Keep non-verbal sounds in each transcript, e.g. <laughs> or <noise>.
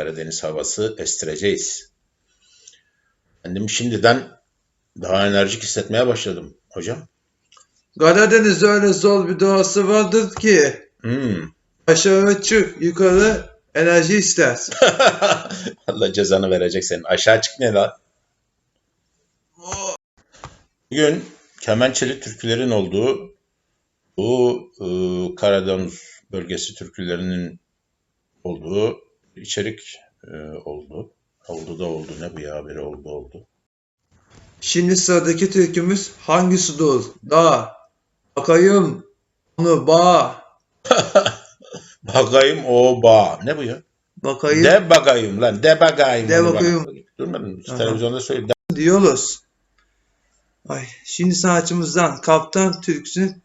Karadeniz havası estireceğiz. Kendim şimdiden daha enerjik hissetmeye başladım hocam. Karadeniz'de öyle zor bir doğası vardır ki Hmm. aşağı çık yukarı enerji ister. <laughs> Allah cezanı verecek senin. Aşağı çık ne lan? Bugün kemençeli türkülerin olduğu bu e, Karadeniz bölgesi türkülerinin olduğu içerik e, oldu. Oldu da oldu. Ne bu ya haberi oldu oldu. Şimdi sıradaki türkümüz hangisidir? Da. Bakayım onu bağ. <laughs> Bakayım o bağ. Ne bu ya? Bakayım De bakayım lan. De bakayım. De bakayım. Durmadın mı? Televizyonda söyle. De- diyoruz. Ay, şimdi sanatçımızdan Kaptan türküsünü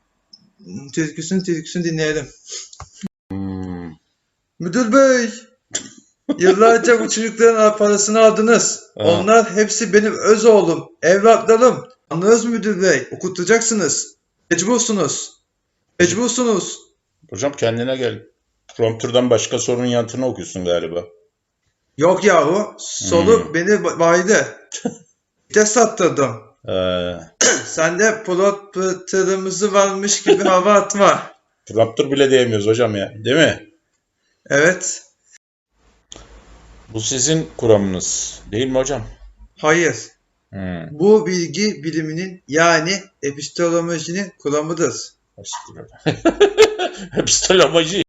türküsünü türküsünü dinleyelim. Hmm. Müdür bey, yıllarca bu çocukların parasını aldınız. Ha. Onlar hepsi benim öz oğlum, evlatlarım. Anladınız mı müdür bey? Okutacaksınız. Mecbursunuz. Mecbursunuz. Hocam kendine gel. Prompter'dan başka sorunun yanıtını okuyorsun galiba. Yok yahu, solu Hmm. beni ba- baydı. Vites sattırdım. Ee, Sen de plot varmış gibi hava atma. Raptor bile diyemiyoruz hocam ya. Değil mi? Evet, Bu sizin kuramınız. Değil mi hocam? hayır. Hmm. Bu bilgi biliminin yani epistemolojinin kuramıdır. <laughs> Epistemoloji.